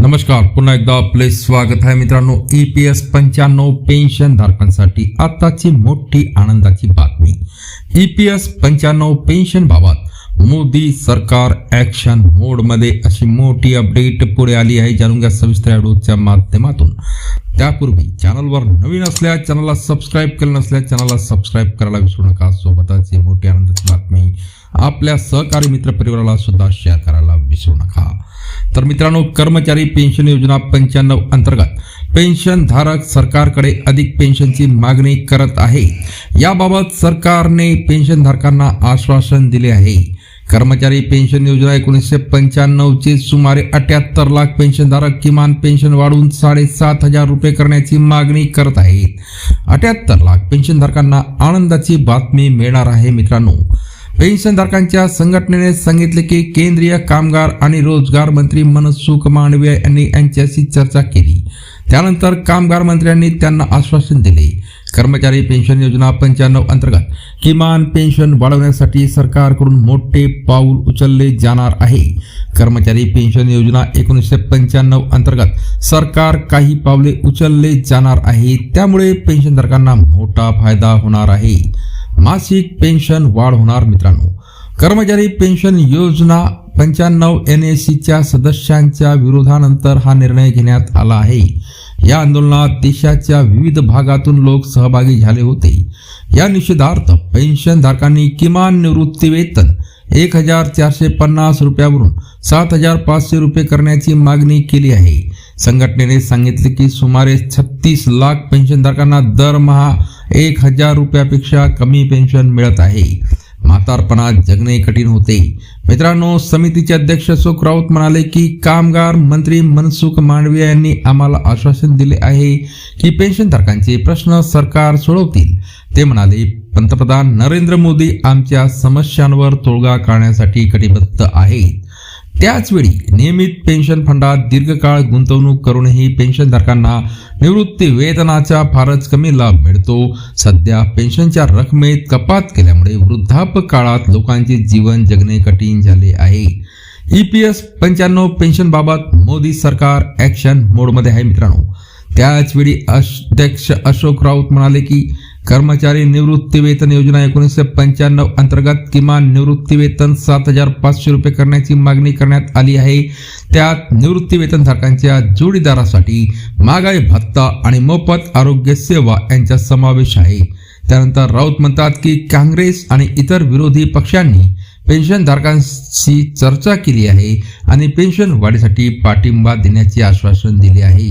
नमस्कार पुन्हा एकदा आपले स्वागत आहे मित्रांनो. ई पी एस पंच्याण्णव पेन्शन धारकांसाठी आताची मोठी आनंदाची बातमी. ई पी एस पंच्याण्णव पेन्शन बाबत मोदी सरकार ॲक्शन मोडमध्ये अशी मोठी अपडेट पुढे आली आहे. जाणून घ्या सविस्तर व्हिडिओच्या माध्यमातून. त्यापूर्वी चॅनलवर नवीन असल्यास चॅनलला सबस्क्राईब केलं नसल्यास चॅनलला सबस्क्राईब करायला विसरू नका. सोबतच ही मोठी आनंदाची बातमी आपल्या सहकारी मित्र परिवाराला सुद्धा शेअर करायला विसरू तर मित्रांनो कर्मचारी पेन्शन योजना पंच्याण्णव अंतर्गत पेन्शन धारक सरकारकडे अधिक पेन्शनची मागणी करत आहे. याबाबत सरकारने पेन्शन धारकांना आश्वासन दिले आहे. कर्मचारी पेन्शन योजना एकोणीसशे पंच्याण्णवचे सुमारे अठ्याहत्तर लाख पेन्शनधारक किमान पेन्शन वाढवून साडेसात हजार रुपये करण्याची मागणी करत आहेत. अठ्याहत्तर लाख पेन्शनधारकांना आनंदाची बातमी मिळणार आहे मित्रांनो. पेन्शनधारकांच्या संघटनेने सांगितले की केंद्रीय कामगार आणि रोजगार मंत्री मनसुख मांडवीय यांनी यांच्याशी चर्चा केली. त्यानंतर कामगार मंत्र्यांनी त्यांना आश्वासन दिले. कर्मचारी पेन्शन योजना पंच्याण्णव अंतर्गत किमान पेन्शन वाढवण्यासाठी सरकारकडून मोठे पाऊल उचलले जाणार आहे. कर्मचारी पेन्शन योजना एकोणीसशे पंच्याण्णव अंतर्गत सरकार काही पावले उचलले जाणार आहे. त्यामुळे पेन्शनधारकांना मोठा फायदा होणार आहे. मासिक पेन्शन वाढ होणार मित्रांनो. कर्मचारी पेन्शन योजना पंच्याण्णव एन ए सीच्या सदस्यांच्या विरोधानंतर हा निर्णय घेण्यात आला आहे. या आंदोलनात देशाच्या विविध भागातून लोक सहभागी झाले होते. या निषेधार्थ पेन्शनधारकांनी किमान निवृत्ती वेतन एक हजार चारशे पन्नास रुपयावरून सात हजार पाचशे रुपये करण्याची मागणी केली आहे. संघटनेने सांगितले की सुमारे छत्तीस लाख पेन्शनधारकांना दरमहा एक हजार रुपयापेक्षा कमी पेन्शन मिळत आहे. म्हातारपणात जगणे कठीण होते. मित्रांनो समितीचे अध्यक्ष अशोक राऊत म्हणाले की कामगार मंत्री मनसुख मांडवी यांनी आम्हाला आश्वासन दिले आहे की पेन्शनधारकांचे प्रश्न सरकार सोडवतील. ते म्हणाले पंतप्रधान नरेंद्र मोदी आमच्या समस्यांवर तोडगा काढण्यासाठी कटिबद्ध आहेत. त्याचवेळी नियमित पेन्शन फंडात दीर्घकाळ गुंतवणूक करूनही पेन्शनधारकांना निवृत्ती वेतनाचा फारच कमी लाभ मिळतो. सध्या पेन्शनच्या रकमेत कपात केल्यामुळे वृद्धाप काळात लोकांचे जीवन जगणे कठीण झाले आहे. ई पी एस पंच्याण्णव पेन्शनबाबत मोदी सरकार ॲक्शन मोडमध्ये आहे मित्रांनो. त्याचवेळी अध्यक्ष अशोक राऊत म्हणाले की कर्मचारी निवृत्ती वेतन योजना एकोणीसशे पंच्याण्णव अंतर्गत किमान निवृत्ती वेतन सात हजार पाचशे रुपये करण्याची मागणी करण्यात आली आहे. त्यात निवृत्ती वेतनधारकांच्या जोडीदारासाठी महागाई भत्ता आणि मोफत आरोग्य सेवा यांचा समावेश आहे. त्यानंतर राऊत म्हणतात की काँग्रेस आणि इतर विरोधी पक्षांनी पेन्शनधारकांशी चर्चा केली आहे आणि पेन्शन वाढीसाठी पाठिंबा देण्याचे आश्वासन दिले आहे.